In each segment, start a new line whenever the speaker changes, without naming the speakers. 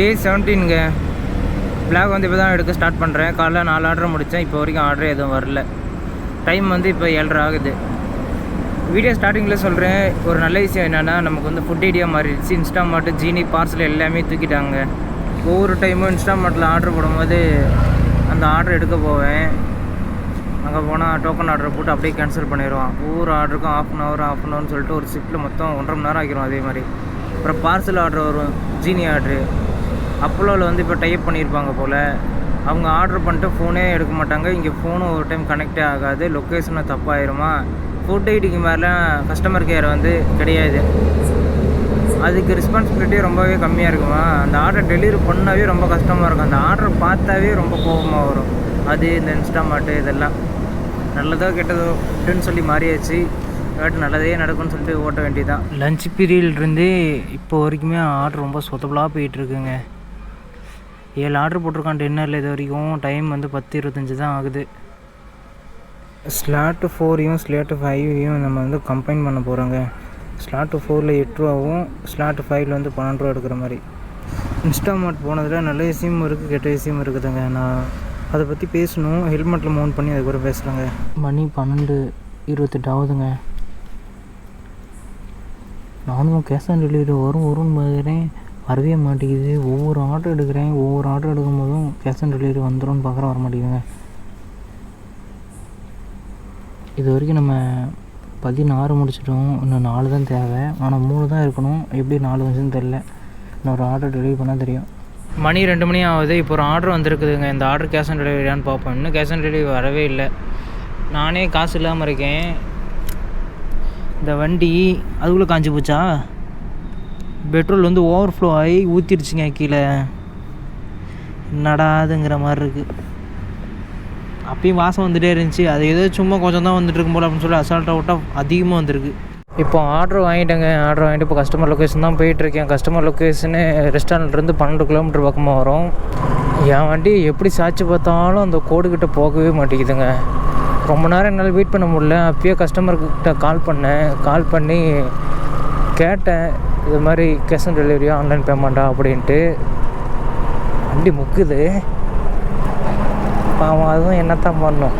டே செவன்டீனுங்க. Black வந்து இப்போ தான் எடுக்க ஸ்டார்ட் பண்ணுறேன் காலைல நாலு ஆர்டர் முடித்தேன் இப்போ வரைக்கும் ஆர்டர் எதுவும் வரல. டைம் வந்து இப்போ ஏழரை ஆகுது. வீடியோ ஸ்டார்டிங்கில் சொல்கிறேன் ஒரு நல்ல விஷயம் என்னென்னா நமக்கு வந்து ஃபுட் ஐடியா மாறிடுச்சு. இன்ஸ்டாமார்ட்டு ஜீனி பார்சல் எல்லாமே தூக்கிட்டாங்க. ஒவ்வொரு டைமும் இன்ஸ்டாமார்ட்டில் ஆர்டர் போடும்போது அந்த ஆர்டர் எடுக்க போவேன். அங்கே போனால் டோக்கன் ஆர்டர் போட்டு அப்படியே கேன்சல் பண்ணிடுவான். ஒவ்வொரு ஆர்டருக்கும் half an hour half an ஹவர்னு சொல்லிட்டு ஒரு ஷிஃப்ட்டில் மொத்தம் ஒன்றரை மணி நேரம் ஆகிரும் அதே மாதிரி. அப்புறம் பார்சல் ஆர்டர் வரும். ஜீனி ஆர்டரு அப்போலோவில் வந்து இப்போ டைப் பண்ணியிருப்பாங்க போல். அவங்க ஆர்டர் பண்ணிட்டு ஃபோனே எடுக்க மாட்டாங்க. இங்கே ஃபோனும் ஒரு டைம் கனெக்டே ஆகாது. லொக்கேஷனும் தப்பாயிருமா? ஃபுட் ஐடிக்கு மேலே கஸ்டமர் கேர் வந்து கிடையாது. அதுக்கு ரெஸ்பான்சிபிலிட்டி ரொம்பவே கம்மியாக இருக்குமா? அந்த ஆர்டர் டெலிவரி பண்ணாவே ரொம்ப கஷ்டமாக இருக்கும். அந்த ஆர்டர் பார்த்தாவே ரொம்ப கோபமாக வரும். அது இந்த இன்ஸ்டாமார்ட்டு இதெல்லாம். நல்லதோ கெட்டதோ அப்படின்னு சொல்லி மாறியாச்சு. பட் நல்லதே நடக்கும்னு சொல்லிட்டு ஓட்ட வேண்டியதான் லஞ்ச் பீரியட்லேருந்து இப்போ வரைக்குமே ஆர்டர் ரொம்ப சொத்தபலாக போயிட்டுருக்குங்க ஏழு ஆர்டர் போட்டிருக்கான் டின்னரில் இது வரைக்கும். டைம் வந்து பத்து இருபத்தஞ்சி தான் ஆகுது. ஸ்லாட்டு ஃபோரையும் ஸ்லாட்டு ஃபைவையும் நம்ம வந்து கம்பைன் பண்ண போகிறோங்க ஸ்லாட்டு ஃபோரில் எட்டு ரூபாவும் ஸ்லாட்டு ஃபைவ்ல வந்து பன்னெண்டு ரூபா எடுக்கிற மாதிரி. இன்ஸ்டாமார்ட் போனதில் நல்ல விஷயமும் இருக்குது கெட்ட விஷயமும் இருக்குதுங்க. நான் அதை பற்றி பேசணும். ஹெல்மெட்டில் மவுண்ட் பண்ணி அதுக்கப்புறம் பேசுகிறேங்க மணி பன்னெண்டு இருபத்தெட்டு ஆகுதுங்க. நானும் கேஷ் ஆன் டெலிவரி வரும் வரும்னு பார்க்குறேன் வரவே மாட்டேங்குது. ஒவ்வொரு ஆர்டர் எடுக்கிறேன். ஒவ்வொரு ஆர்டர் எடுக்கும் போதும் கேஷ் ஆன் டெலிவரி வந்துடும்னு பார்க்குறேன் வர மாட்டேங்குதுங்க. இது வரைக்கும் நம்ம பதினாறு முடிச்சிட்டோம். இன்னும் நாலு தான் தேவை. ஆனால் மூணு தான் இருக்கணும். எப்படி நாலு வந்துச்சுன்னு தெரில இன்னொரு ஆர்டர் டெலிவரி பண்ணால் தெரியும். மணி ரெண்டு மணி ஆகுது. இப்போ ஒரு ஆர்டர் வந்திருக்குதுங்க. இந்த ஆர்டர் கேஷ் ஆன் டெலிவரியான்னு பார்ப்போம். இன்னும் கேஷ் ஆன் டெலிவரி வரவே இல்லை. நானே காசு இல்லாமல் இருக்கேன். இந்த வண்டி அதுக்குள்ளே காஞ்சி போச்சா? பெட்ரோல் வந்து ஓவர்ஃப்ளோ ஆகி ஊற்றிடுச்சுங்க கீழே. நடாதுங்கிற மாதிரி இருக்குது அப்பயும் வாசம் வந்துகிட்டே இருந்துச்சு. அது ஏதோ சும்மா கொஞ்சம் தான் வந்துட்டு இருக்கும் போல் அப்படின்னு சொல்லி அசால்ட்டாக விட்டால் அதிகமாக வந்திருக்கு. இப்போ ஆர்டர் வாங்கிட்டேங்க. ஆர்டர் வாங்கிட்டு இப்போ கஸ்டமர் லொக்கேஷன் தான் போயிட்டுருக்கேன் கஸ்டமர் லொக்கேஷனு ரெஸ்டாரண்ட்லேருந்து பன்னெண்டு கிலோமீட்டர் பக்கமாக வரும். என் வண்டி எப்படி சாட்சி பார்த்தாலும் அந்த கோடுக்கிட்ட போகவே மாட்டேங்குதுங்க. ரொம்ப நேரம் என்னால் வெயிட் பண்ண முடியல. அப்பயே கஸ்டமர்கிட்ட கால் பண்ணேன். கால் பண்ணி கேட்டேன். இது மாதிரி கேஷ் ஆன் டெலிவரியா ஆன்லைன் பேமெண்ட்டா அப்படின்ட்டு வண்டி முக்குது. பாவம் அதுவும் என்னத்தான் பண்ணும்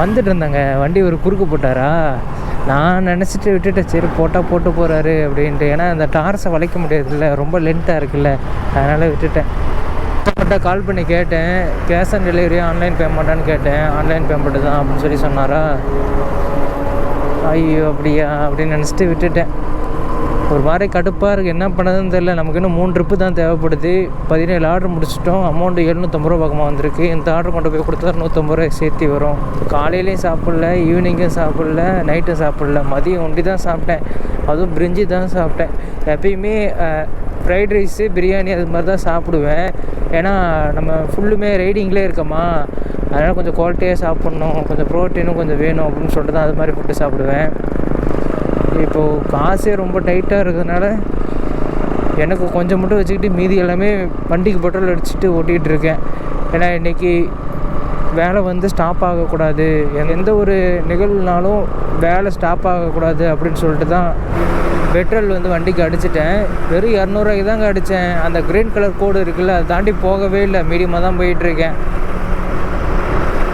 வந்துட்டு இருந்தாங்க. வண்டி ஒரு குறுக்கு போட்டாரா? நான் நினச்சிட்டு விட்டுட்டேன். சரி போட்டால் போட்டு போகிறாரு அப்படின்ட்டு. ஏன்னா அந்த டார்ஸை வளைக்க முடியாதுல்ல. ரொம்ப லென்த்தாக இருக்குல்ல. அதனால் விட்டுட்டேன். கஷ்டப்பட்ட கால் பண்ணி கேட்டேன். கேஷ் ஆன் டெலிவரி ஆன்லைன் பேமெண்ட்டான்னு கேட்டேன். ஆன்லைன் பேமெண்ட்டு தான் அப்படின்னு சொல்லி சொன்னாரா? ஐயோ அப்படியா? அப்படின்னு நினச்சிட்டு விட்டுட்டேன். ஒரு மாதிரி கடுப்பாக இருக்குது என்ன பண்ணதுன்னு தெரில நமக்கு இன்னும் மூணு ட்ரிப்பு தான் தேவைப்படுது. பதினேழு ஆர்டர் முடிச்சிட்டோம். அமௌண்ட்டு எழுநூற்றம்பது ரூபா பக்கமாக வந்திருக்கு. இந்த ஆர்டர் கொண்டு போய் கொடுத்தா நூற்றம்பது ரூபாய் சேர்த்து வரும். காலையிலையும் சாப்பிடல ஈவினிங்கும் சாப்பிடல நைட்டும் சாப்பிடல. மதியம் ஒண்டி தான் சாப்பிட்டேன். அதுவும் பிரிஞ்சி தான் சாப்பிட்டேன். எப்பயுமே ஃப்ரைட் ரைஸு பிரியாணி அது மாதிரி தான் சாப்பிடுவேன். ஏன்னா நம்ம ஃபுல்லுமே ரைடிங்லேயே இருக்கோமா. அதனால் கொஞ்சம் குவாலிட்டியாக சாப்பிட்ணும். கொஞ்சம் ப்ரோட்டீனும் கொஞ்சம் வேணும் அப்படின்னு சொல்லிட்டு தான் அது மாதிரி ஃபுட்டு சாப்பிடுவேன். இப்போது காசே ரொம்ப டைட்டாக இருக்கிறதுனால எனக்கு கொஞ்சம் மட்டும் வச்சுக்கிட்டு மீதி எல்லாமே வண்டிக்கு பெட்ரோல் அடிச்சுட்டு ஓட்டிகிட்டு இருக்கேன். ஏன்னா இன்றைக்கி வேலை வந்து ஸ்டாப் ஆகக்கூடாது. எந்த ஒரு நிகழ்வுனாலும் வேலை ஸ்டாப் ஆகக்கூடாது அப்படின்னு சொல்லிட்டு தான் பெட்ரோல் வந்து வண்டிக்கு அடிச்சிட்டேன். வெறும் இரநூறுவாய்க்கு தாங்க அடித்தேன் அந்த க்ரீன் கலர் கோடு இருக்குல்ல அதை தாண்டி போகவே இல்லை. மீடியமாக தான் போயிட்டுருக்கேன்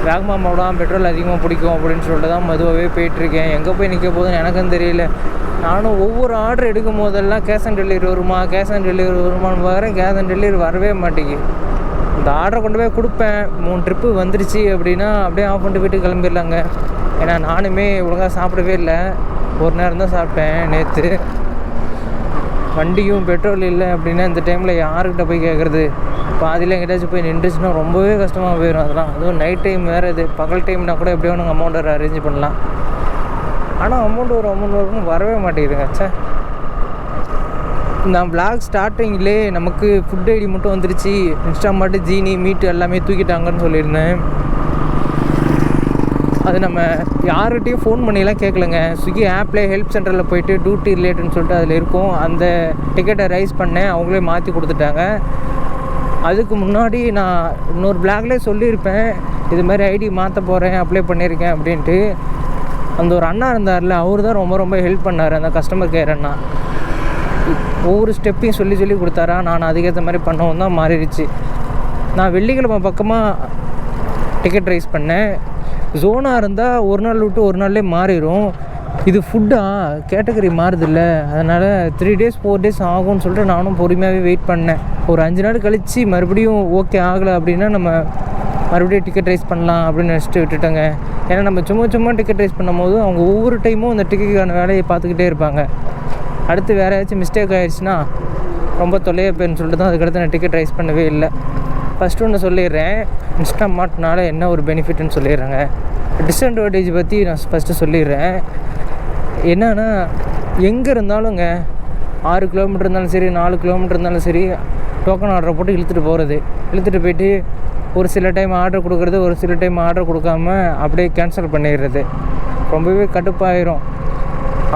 வேகமாக போடாம பெட்ரோல் அதிகமாக பிடிக்கும் அப்படின்னு சொல்லிட்டு தான் மெதுவாகவே போயிட்டுருக்கேன். எங்கே போய் நிற்க போகுதுன்னு எனக்கும் தெரியல. நானும் ஒவ்வொரு ஆர்டர் எடுக்கும் போதெல்லாம் கேஷ் ஆன் டெலிவரி வருமா? கேஷ் ஆன் டெலிவரி வருமானு பார்க்குறேன் கேஷ் ஆன் டெலிவரி வரவே மாட்டேங்குது. இந்த ஆர்டரை கொண்டு போய் கொடுப்பேன். மூணு ட்ரிப்பு வந்துருச்சு அப்படின்னா அப்படியே ஆஃப் பண்ணிட்டு வீட்டுக்கு கிளம்பிடலாங்க. ஏன்னா நானுமே ஒழுங்காக சாப்பிடவே இல்லை. ஒரு நேரம் தான் சாப்பிட்டேன் நேற்று வண்டியும் பெட்ரோல் இல்லை அப்படின்னா இந்த டைமில் யாருக்கிட்ட போய் கேட்குறது பாதியில் எங்கிட்டாச்சும் போய் நின்றுச்சுன்னா ரொம்பவே கஷ்டமாக போயிடும் அதெல்லாம். அதுவும் நைட் டைம் வேறு இது. பகல் டைம்னா கூட எப்படியோ நாங்கள் அமௌண்ட் அரேஞ்ச் பண்ணலாம். ஆனால் அமௌண்ட் ஒரு அமௌண்ட் வரும் வரவே மாட்டேங்குதுங்க. சார் நான் பிளாக் ஸ்டார்டிங்லேயே நமக்கு ஃபுட் ஐடி மட்டும் வந்துருச்சு. இன்ஸ்டாமார்ட்டு ஜீனி மீட்டு எல்லாமே தூக்கிட்டாங்கன்னு சொல்லியிருந்தேன். அது நம்ம யார்கிட்டையும் ஃபோன் பண்ணிலாம் கேட்கலங்க ஸ்விக்கி ஆப்லேயே ஹெல்ப் சென்டரில் போயிட்டு டியூட்டி ரிலேட்டுன்னு சொல்லிட்டு அதில் இருக்கும். அந்த டிக்கெட்டை ரைஸ் பண்ணேன். அவங்களே மாற்றி கொடுத்துட்டாங்க. அதுக்கு முன்னாடி நான் இன்னொரு பிளாக்லேயே சொல்லியிருப்பேன் இது மாதிரி ஐடி மாற்ற போகிறேன் அப்ளை பண்ணியிருக்கேன் அப்படின்ட்டு. அந்த ஒரு அண்ணா இருந்தார்ல அவர் தான் ரொம்ப ரொம்ப ஹெல்ப் பண்ணார் அந்த கஸ்டமர் கேர் அண்ணா. ஒவ்வொரு ஸ்டெப்பையும் சொல்லி சொல்லி கொடுத்தாரா நான் அதுக்கேற்ற மாதிரி பண்ணவும் தான் மாறிடுச்சு. நான் வெள்ளிக்கிழமை பக்கமாக டிக்கெட் ரைஸ் பண்ணேன். ஜோனாக இருந்தால் ஒரு நாள் விட்டு ஒரு நாள்லேயே மாறிடும் இது ஃபுட்டா கேட்டகரி மாறுதில்ல. அதனால் த்ரீ டேஸ் ஃபோர் டேஸ் ஆகும்னு சொல்லிட்டு நானும் பொறுமையாகவே வெயிட் பண்ணேன். ஒரு அஞ்சு நாள் கழித்து மறுபடியும் ஓகே ஆகலை அப்படின்னா நம்ம மறுபடியும் டிக்கெட் ரைஸ் பண்ணலாம் அப்படின்னு நினச்சிட்டு விட்டுட்டேங்க. ஏன்னா நம்ம சும்மா சும்மா டிக்கெட் ரைஸ் பண்ணும்போது அவங்க ஒவ்வொரு டைமும் அந்த டிக்கெட்டுக்கான வேலையை பார்த்துக்கிட்டே இருப்பாங்க. அடுத்து வேறு ஏதாச்சும் மிஸ்டேக் ஆயிடுச்சுன்னா ரொம்ப தொல்லையாக போயின்னு சொல்லிட்டு தான் அதுக்கடுத்து நான் டிக்கெட் ரைஸ் பண்ணவே இல்லை. ஃபஸ்ட்டு ஒன்று சொல்லிடுறேன். இன்ஸ்டா மார்ட்னால என்ன ஒரு பெனிஃபிட்னு சொல்லிடுறேங்க. டிஸ்அட்வான்டேஜ் பற்றி நான் ஃபஸ்ட்டு சொல்லிடுறேன். என்னன்னா எங்கே இருந்தாலுங்க ஆறு கிலோமீட்டர் இருந்தாலும் சரி நாலு கிலோமீட்டர் இருந்தாலும் சரி டோக்கன் ஆர்டரை போட்டு இழுத்துட்டு போகிறது இழுத்துட்டு போயிட்டு ஒரு சில டைம் ஆர்டர் கொடுக்குறது ஒரு சில டைம் ஆர்டர் கொடுக்காம அப்படியே கேன்சல் பண்ணிடுறது. ரொம்பவே கடுப்பாயிரும்.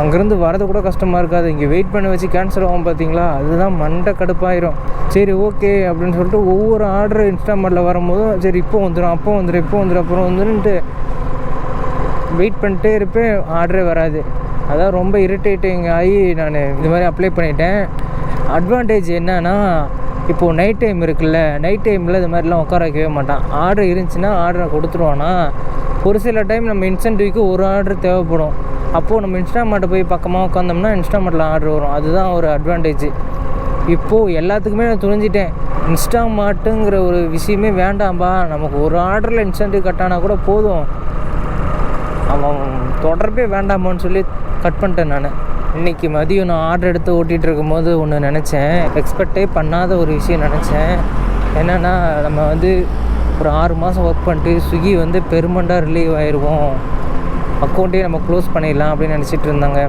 அங்கேருந்து வரது கூட கஷ்டமாக இருக்காது. இங்கே வெயிட் பண்ண வச்சு கேன்சல் ஆகும் பார்த்தீங்களா அதுதான் மண்டை கடுப்பாயிரும். சரி ஓகே அப்படின்னு சொல்லிட்டு ஒவ்வொரு ஆர்டர் இன்ஸ்டாமார்ட்டில் வரும்போதும் சரி இப்போ வந்துடும் அப்போ வந்துடும் இப்போ வந்துடும் அப்புறம் வந்துடுன்ட்டு வெயிட் பண்ணிட்டே இருப்பேன். ஆர்டரே வராது. அதான் ரொம்ப இரிட்டேட்டிங் ஆகி நான் இது மாதிரி அப்ளை பண்ணிட்டேன். அட்வான்டேஜ் என்னன்னா இப்போது நைட் டைம் இருக்குல்ல நைட் டைமில் இது மாதிரிலாம் உட்கார வைக்கவே மாட்டான். ஆர்டர் இருந்துச்சுன்னா ஆர்டரை கொடுத்துருவானா? ஒரு சில டைம் நம்ம இன்சென்டிவ்க்கு ஒரு ஆர்டர் தேவைப்படும். அப்போது நம்ம இன்ஸ்டாமார்ட்டை போய் பக்கமாக உட்காந்தோம்னா இன்ஸ்டாமார்ட்டில் ஆர்டர் வரும். அதுதான் ஒரு அட்வான்டேஜ் இப்போது எல்லாத்துக்குமே நான் துணிஞ்சிட்டேன். இன்ஸ்டாமார்ட்டுங்கிற ஒரு விஷயமே வேண்டாம்பா. நமக்கு ஒரு ஆர்டரில் இன்சென்டிவ் கட்டானா கூட போதும். அவன் தொடர்பே வேண்டாமான்னு சொல்லி கட் பண்ணிட்டேன் நான். இன்றைக்கி மதியம் நான் ஆர்டர் எடுத்து ஓட்டிகிட்டு இருக்கும்போது ஒன்று நினச்சேன். எக்ஸ்பெக்டே பண்ணாத ஒரு விஷயம் நினச்சேன். என்னென்னா நம்ம வந்து ஒரு ஆறு மாதம் ஒர்க் பண்ணிட்டு ஸ்விக்கி வந்து பெருமண்டாக ரிலீவ் ஆயிடுவோம் அக்கௌண்ட்டே நம்ம க்ளோஸ் பண்ணிடலாம் அப்படின்னு நினச்சிட்டு இருந்தாங்க.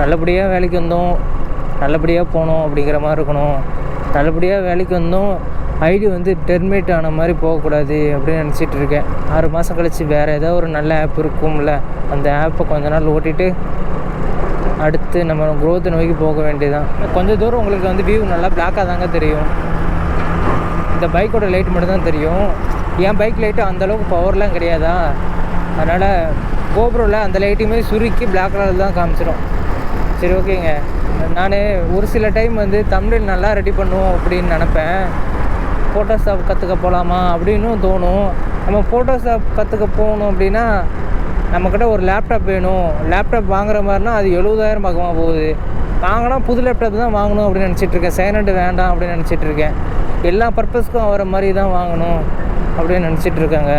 நல்லபடியாக வேலைக்கு வந்தோம். நல்லபடியாக போனோம் அப்படிங்கிற மாதிரி இருக்கணும். நல்லபடியாக வேலைக்கு வந்தோம். ஐடி வந்து டெர்மினேட் ஆன மாதிரி போகக்கூடாது அப்படின்னு நினச்சிட்டு இருக்கேன். ஆறு மாதம் கழித்து வேறு ஏதோ ஒரு நல்ல ஆப் இருக்கும்ல அந்த ஆப்பை கொஞ்ச நாள் ஓட்டிட்டு அடுத்து நம்ம growth நோக்கி போக வேண்டியதுதான். கொஞ்சம் தூரம் உங்களுக்கு வந்து வியூ நல்லா பிளாக்காக தாங்க தெரியும். இந்த பைக்கோட லைட் மட்டும் தான் தெரியும். என் பைக் லைட்டு அந்தளவுக்கு பவர்லாம் கிடையாதா? அதனால் கோபுரில் அந்த லைட்டையுமே சுருக்கி பிளாக் கலர் தான் காமிச்சிடும் சரி ஓகேங்க. நான் ஒரு சில டைம் வந்து தமிழ் நல்லா ரெடி பண்ணுவோம் அப்படின்னு நினப்பேன். ஃபோட்டோஷாப் கற்றுக்க போகலாமா அப்படின்னும் தோணும். நம்ம ஃபோட்டோஷாப் கற்றுக்க போகணும் அப்படின்னா நம்மக்கிட்ட ஒரு லேப்டாப் வேணும். லேப்டாப் வாங்குற மாதிரினா அது எழுபதாயிரம் பக்கமாக போகுது. வாங்கினா புது லேப்டாப் தான் வாங்கணும் அப்படின்னு நினச்சிட்டு இருக்கேன். செகண்ட் ஹேண்டு வேண்டாம் அப்படின்னு நினச்சிட்ருக்கேன் எல்லா பர்பஸ்க்கும் வர மாதிரி தான் வாங்கணும் அப்படின்னு நினச்சிட்ருக்காங்க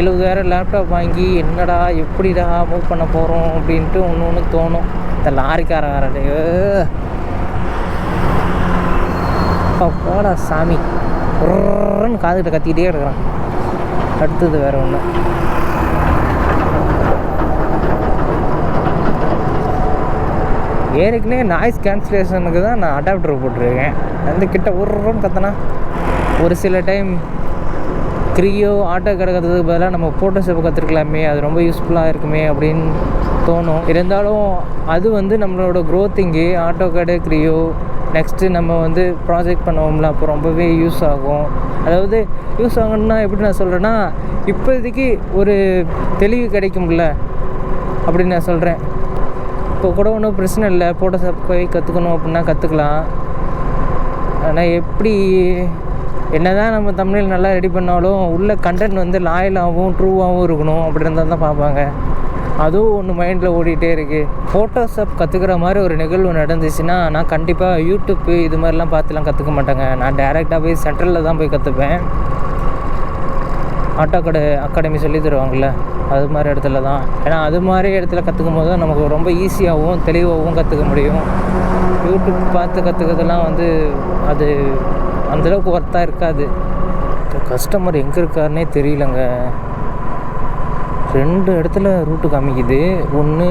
எழுபதாயிரம் லேப்டாப் வாங்கி என்னடா எப்படிடா மூவ் பண்ண போகிறோம் அப்படின்ட்டு ஒன்று ஒன்று தோணும். இந்த லாரிக்காரன் போடா சாமி. உர்ன்னு காதுகிட்ட கத்திக்கிட்டே இருக்கிறான் அடுத்தது வேறு ஒன்று ஏற்கனவே நாய்ஸ் கேன்சலேஷனுக்கு தான் நான் அடாப்டர் போட்டிருக்கேன். அந்த கிட்ட உருன்னு கத்தனா ஒரு சில டைம் க்ரியோ ஆட்டோ கிடக்கிறதுக்கு பதிலாக நம்ம ஃபோட்டோஷாப் கற்றுருக்கலாமே அது ரொம்ப யூஸ்ஃபுல்லாக இருக்குமே அப்படின்னு தோணும். இருந்தாலும் அது வந்து நம்மளோட க்ரோத்திங்கு ஆட்டோ கடை க்ரியோ நெக்ஸ்ட்டு நம்ம வந்து ப்ராஜெக்ட் பண்ணுவோம்ல அப்போ ரொம்பவே யூஸ் ஆகும். அதாவது யூஸ் ஆகணும்னா எப்படி நான் சொல்கிறேன்னா இப்போதைக்கு ஒரு தெளிவு கிடைக்கும்ல அப்படின்னு நான் சொல்கிறேன் இப்போ கூட ஒன்றும் பிரச்சனை இல்லை. ஃபோட்டோஷாப் போய் கற்றுக்கணும் அப்படின்னா கற்றுக்கலாம் ஆனால் எப்படி என்ன தான் நம்ம தமிழில் நல்லா ரெடி பண்ணாலும் உள்ள கண்டென்ட் வந்து லாயலாகவும் ட்ரூவாகவும் இருக்கணும் அப்படி இருந்தால் தான் பார்ப்பாங்க. அதுவும் ஒன்று மைண்டில் ஓடிட்டே இருக்குது ஃபோட்டோஷாப் கற்றுக்கிற மாதிரி ஒரு நிகழ்வு நடந்துச்சுன்னா நான் கண்டிப்பாக யூடியூப்பு இது மாதிரிலாம் பார்த்துலாம் கற்றுக்க மாட்டேங்க. நான் டேரெக்டாக போய் சென்ட்ரலில் தான் போய் கற்றுப்பேன் ஆட்டோ கடை அகாடமி சொல்லி தருவாங்கள்ல அது மாதிரி இடத்துல தான். ஏன்னா அது மாதிரி இடத்துல கற்றுக்கும் போது தான் நமக்கு ரொம்ப ஈஸியாகவும் தெளிவாகவும் கற்றுக்க முடியும். யூடியூப் பார்த்து கற்றுக்கிறதுலாம் வந்து அது அந்தளவுக்கு ஒர்த்தாக இருக்காது. கஸ்டமர் எங்கே இருக்காருனே தெரியலங்க. ரெண்டு இடத்துல ரூட்டு காமிக்குது. ஒன்று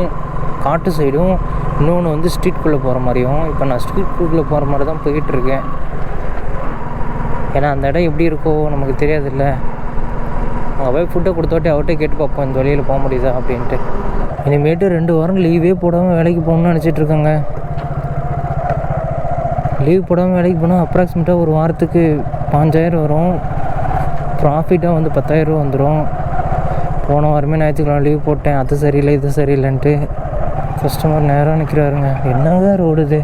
காட்டு சைடும் இன்னொன்று வந்து ஸ்ட்ரீட்குள்ளே போகிற மாதிரியும். இப்போ நான் ஸ்ட்ரீட்குள்ளே போகிற மாதிரி தான் போயிட்டுருக்கேன் ஏன்னா அந்த இடம் எப்படி இருக்கோ நமக்கு தெரியாதுல்ல. அங்கே போய் ஃபுட்டை கொடுத்தோட்டி அவர்கிட்ட கேட்டு பார்ப்போம் இந்த வழியில் போக முடியுதா அப்படின்ட்டு. இனிமேட்டு ரெண்டு வாரம் லீவே போடாமல் வேலைக்கு போகணும்னு நினச்சிட்டு இருக்கேங்க. லீவ் போடாமல் வேலைக்கு போனால் அப்ராக்சிமேட்டாக ஒரு வாரத்துக்கு பாஞ்சாயிரம் வரும். ப்ராஃபிட்டாக வந்து பத்தாயிரரூவா வந்துடும் போன வாரமே ஞாயிற்றுக்கிழமை லீவ் போட்டேன் அது சரியில்லை இது சரியில்லைன்ட்டு கஸ்டமர் நேராக நிற்கிறாருங்க என்னங்க ரோடு இது?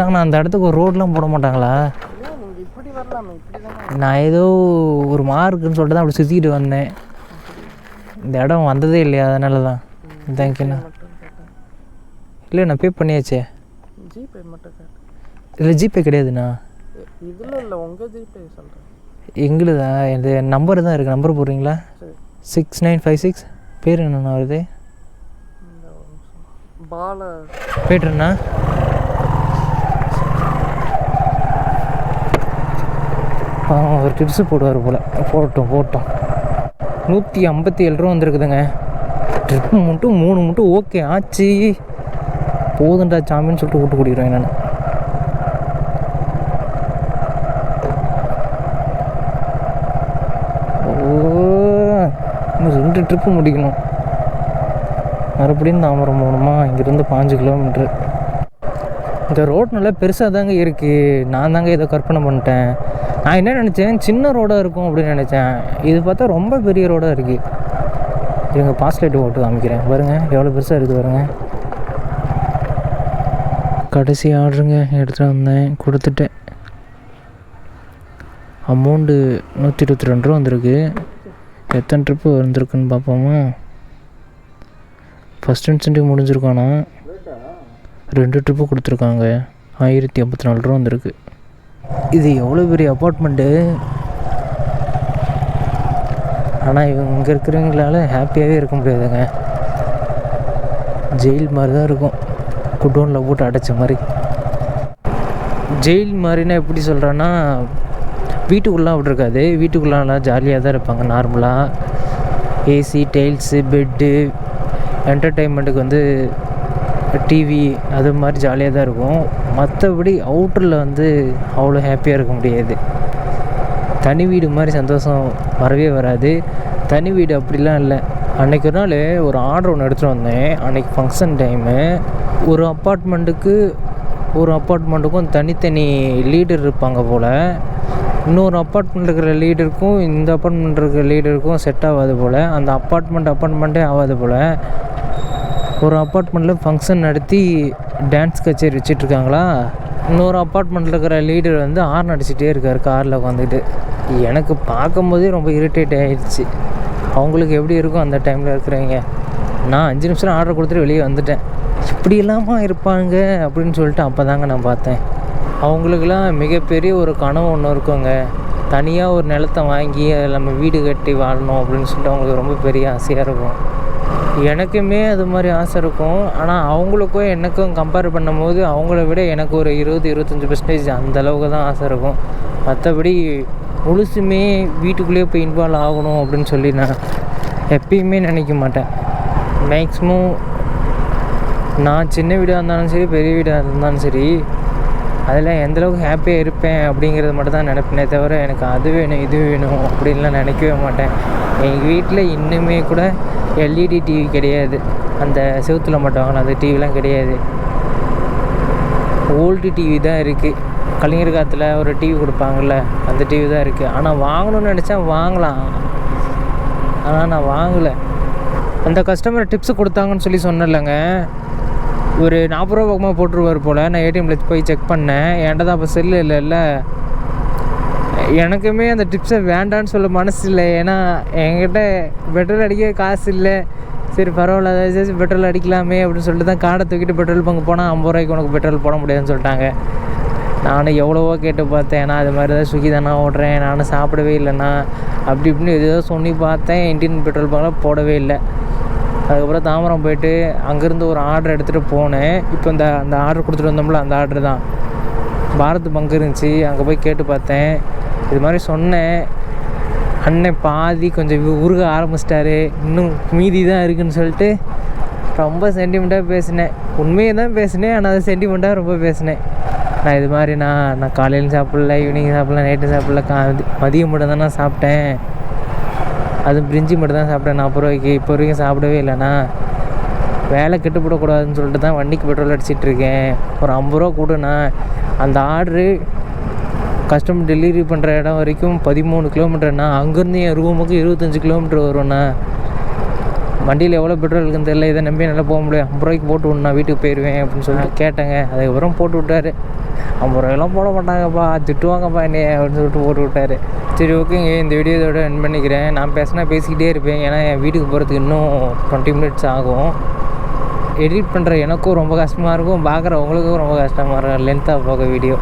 நாங்கள் அந்த இடத்துக்கு ஒரு ரோடெலாம் போட மாட்டாங்களா
நீங்கள் இப்படி வரலாமே இப்படி தானே
நான் ஏதோ ஒரு மார்க்குன்னு சொல்லிட்டு தான் அப்படி சுற்றிக்கிட்டு வந்தேன். இந்த இடம் வந்ததே இல்லையா அதனால தான் தேங்க்யூண்ணா இல்லை நான் பே பண்ணியாச்சே.
ஜிபே மட்டும்
இல்லை ஜிபே கிடையாதுண்ணா.
இதில் இல்லை உங்கள் ஜிபே சொல்கிறேன்
எங்களுதா? இந்த நம்பர் தான் இருக்குது நம்பர் போடுறீங்களா? சிக்ஸ் நைன் ஃபைவ் சிக்ஸ் பேர் என்னண்ணா வருது?
பால
போய்ட்டுருண்ணா ஒரு டிப்ஸு போடுவார் போல். போட்டோம் போட்டோம். நூற்றி ஐம்பத்தி ஏழு ரூபா வந்திருக்குதுங்க. ட்ரிப்பு மட்டும் மூணு மட்டும் ஓகே ஆச்சு. போதுண்டா சாமின்னு சொல்லிட்டு ஓட்டு கூட்டிடுவேன் நான். ஓ இன்னும் ரெண்டு ட்ரிப்பு முடிக்கணும். மறுபடியும் தாமரம் போகணுமா? இங்கேருந்து பாஞ்சு கிலோமீட்ரு இந்த ரோட் நல்லா பெருசாக தாங்க இருக்குது நான் தாங்க இதை கற்பனை பண்ணிட்டேன். நான் என்ன நினச்சேன்? சின்ன ரோடாக இருக்கும் அப்படின்னு நினச்சேன். இது பார்த்தா ரொம்ப பெரிய ரோடாக இருக்குது இவங்க பாஸ் லைட்டு ஓட்டு காமிக்கிறேன். பாருங்க எவ்வளோ பெருசாக இருக்குது பாருங்கள் கடைசி ஆர்டருங்க எடுத்துகிட்டு வந்தேன். கொடுத்துட்டேன். அமௌண்ட்டு நூற்றி இருபத்தி ரெண்டு ரூபா வந்திருக்கு. எத்தனை ட்ரிப்பு வந்திருக்குன்னு பார்ப்போமா? ஃபஸ்ட் இன்சென்டிவ் முடிஞ்சிருக்கானா? ரெண்டு ட்ரிப்பு கொடுத்துருக்காங்க. ஆயிரத்தி ஐம்பத்தி நாலு ரூபா வந்திருக்கு. இது எவ்வளோ பெரிய அப்பார்ட்மெண்ட்டு? ஆனால் இவங்க இங்கே இருக்கிறவங்களால ஹாப்பியாகவே இருக்க முடியாதுங்க. ஜெயில் மாதிரி தான் இருக்கும். குடோனில் போட்டு அடைச்ச மாதிரி. ஜெயில் மாதிரினா எப்படி சொல்கிறேன்னா வீட்டுக்குள்ளே அப்படி இருக்காது. வீட்டுக்குள்ளெலாம் ஜாலியாக தான் இருப்பாங்க நார்மலாக ஏசி டைல்ஸு பெட்டு என்டர்டெயின்மெண்ட்டுக்கு வந்து டிவி அது மாதிரி ஜாலியாக தான் இருக்கும். மற்றபடி அவுட்டரில் வந்து அவ்வளோ ஹாப்பியாக இருக்க முடியாது. தனி வீடு மாதிரி சந்தோஷம் வரவே வராது. தனி வீடு அப்படிலாம் இல்லை. அன்றைக்கி ஒரு நாள் ஒரு ஆர்டர் ஒன்று எடுத்துகிட்டு வந்தேன். அன்றைக்கி ஃபங்க்ஷன் டைமு ஒரு அப்பார்ட்மெண்ட்டுக்கு ஒரு அப்பார்ட்மெண்ட்டுக்கும் தனித்தனி லீடர் இருப்பாங்க போல். இன்னொரு அப்பார்ட்மெண்ட் இருக்கிற லீடருக்கும் இந்த அப்பார்ட்மெண்ட் இருக்கிற லீடருக்கும் செட் ஆகாது போல். அந்த அப்பார்ட்மெண்ட் அப்பார்ட்மெண்ட்டே ஆகாது போல். ஒரு அப்பார்ட்மெண்ட்டில் ஃபங்க்ஷன் நடத்தி டான்ஸ் கச்சேரி வச்சிட்ருக்காங்களா? இன்னொரு அப்பார்ட்மெண்ட்டில் இருக்கிற லீடர் வந்து ஹார்ன் அடிச்சிட்டே இருக்கார் காரில் உட்காந்துட்டு எனக்கு பார்க்கும்போதே ரொம்ப இரிட்டேட் ஆகிடுச்சு அவங்களுக்கு எப்படி இருக்கும் அந்த டைமில் இருக்கிறவங்க? நான் அஞ்சு நிமிஷம் ஆர்டர் கொடுத்துட்டு வெளியே வந்துட்டேன். இப்படி இல்லாமா இருப்பாங்க? அப்படின்னு சொல்லிட்டு அப்போ தாங்க நான் பார்த்தேன். அவங்களுக்கெல்லாம் மிகப்பெரிய ஒரு கனவு ஒன்று இருக்குங்க. தனியாக ஒரு நிலத்தை வாங்கி அதில் நம்ம வீடு கட்டி வாழணும் அப்படின்னு சொல்லிட்டு அவங்களுக்கு ரொம்ப பெரிய ஆசையாக இருக்கும். எனக்குமே அது மாதிரி ஆசை இருக்கும். ஆனால் அவங்களுக்கும் எனக்கும் கம்பேர் பண்ணும்போது அவங்கள விட எனக்கு ஒரு இருபது இருபத்தஞ்சி பர்சன்டேஜ் அந்தளவுக்கு தான் ஆசை இருக்கும். மற்றபடி முழுசுமே வீட்டுக்குள்ளேயே போய் இன்வால்வ் ஆகணும் அப்படின்னு சொல்லி நான் எப்பயுமே நினைக்க மாட்டேன். மேக்ஸிமம் நான் சின்ன வீடாக இருந்தாலும் சரி பெரிய வீடாக இருந்தாலும் சரி அதில் எந்தளவுக்கு ஹாப்பியாக இருப்பேன் அப்படிங்கிறது மட்டும் தான் நினைப்பேனே தவிர எனக்கு அது வேணும் இது வேணும் அப்படின்லாம் நினைக்கவே மாட்டேன். எங்கள் வீட்டில் இன்னுமே கூட எல்இடி டிவி கிடையாது. அந்த செவுத்தில் மாட்டாங்களா அந்த டிவிலாம் கிடையாது. ஓல்டு டிவி தான் இருக்குது கலைஞர் காலத்தில் ஒரு டிவி கொடுப்பாங்கள்ல அந்த டிவி தான் இருக்குது ஆனால் வாங்கணும்னு நினச்சா வாங்கலாம். ஆனால் நான் வாங்கலை. அந்த கஸ்டமர் டிப்ஸ் கொடுத்தாங்கன்னு சொல்லி சொன்னேன்லங்க. ஒரு நாற்பது ரூபா பக்கமாக போட்டுருவார் போல். நான் ஏடிஎம்ல போய் செக் பண்ணேன். என்கிட்ட தான் அப்போ செல்லு இல்லைல்ல. எனக்குமே அந்த டிப்ஸை வேண்டான்னு சொல்ல மனசு இல்லை ஏன்னா என்கிட்ட பெட்ரோல் அடிக்க காசு இல்லை சரி பரவாயில்ல ஏதாச்சும் பெட்ரோல் அடிக்கலாமே அப்படின்னு சொல்லிட்டு தான் காடை தூக்கிட்டு பெட்ரோல் பங்கு போனால் ஐம்பது ரூபாய்க்கு உனக்கு பெட்ரோல் போட முடியாதுன்னு சொல்லிட்டாங்க. நானும் எவ்வளவோ கேட்டு பார்த்தேன். நான் அது மாதிரி தான் ஸ்விக்கி தானே ஓடுறேன் நானும் சாப்பிடவே இல்லைண்ணா. அப்படி இப்படின்னு எதோ சொல்லி பார்த்தேன். இண்டியன் பெட்ரோல் பங்கில் போடவே இல்லை. அதுக்கப்புறம் தாமரம் போயிட்டு அங்கேருந்து ஒரு ஆர்டர் எடுத்துகிட்டு போனேன். இப்போ இந்த அந்த ஆர்டர் கொடுத்துட்டு வந்தோம்ல அந்த ஆர்டர் தான். பாரத் பங்கு இருந்துச்சு. அங்கே போய் கேட்டு பார்த்தேன். இது மாதிரி சொன்னேன். அண்ணன் பாதி கொஞ்சம் உருக ஆரம்பிச்சிட்டாரு. இன்னும் மீதி தான் இருக்குன்னு சொல்லிட்டு ரொம்ப சென்டிமெண்ட்டாக பேசினேன். உண்மையை தான் பேசினேன் ஆனால் அது சென்டிமெண்ட்டாக ரொம்ப பேசினேன். நான் இது மாதிரி நான் நான் காலையில் சாப்பிடல ஈவினிங் சாப்பிடல நைட்டு சாப்பிடல கா மதியம் மட்டும் தான் நான் சாப்பிட்டேன். அதுவும் பிரிஞ்சி மட்டும் தான் சாப்பிட்டேன். நாற்பது ரூபாய்க்கு இப்போ வரைக்கும் சாப்பிடவே இல்லைண்ணா வேலை கெட்டுப்படக்கூடாதுன்னு சொல்லிட்டு தான் வண்டிக்கு பெட்ரோல் அடிச்சிட்டு இருக்கேன். ஒரு ஐம்பது ரூபா கொடுண்ணா அந்த ஆர்டரு கஸ்டமர் டெலிவரி பண்ணுற இடம் வரைக்கும் பதிமூணு கிலோமீட்டர்ண்ணா அங்கேருந்து என் ரூமுக்கு இருபத்தஞ்சி கிலோமீட்டர் வரும்ண்ணா வண்டியில் எவ்வளோ பெட்ரோல் இருக்குன்னு தெரியல. இதை நம்பி நல்லா போக முடியும் ஐம்பது ரூபாய்க்கு போட்டு விடணும் வீட்டுக்கு போயிடுவேன் அப்படின்னு சொல்லிட்டு கேட்டேங்க. அதுக்கப்புறம் போட்டு விட்டாரு. ஐம்பது ரூபாயெல்லாம் போட மாட்டாங்கப்பா. திட்டுவாங்கப்பா என்னைய அப்படின்னு சொல்லிட்டு போட்டு விட்டாரு. சரி ஓகேங்க இந்த வீடியோ இதோட என் பண்ணிக்கிறேன். நான் பேசினா பேசிக்கிட்டே இருப்பேன். ஏன்னா என் வீட்டுக்கு போகிறதுக்கு இன்னும் டுவெண்ட்டி மினிட்ஸ் ஆகும். எடிட் பண்ணுற எனக்கும் ரொம்ப கஷ்டமாக இருக்கும். பார்க்குறவங்களுக்கும் ரொம்ப கஷ்டமாக இருக்கும். லென்த்தாக போக வீடியோ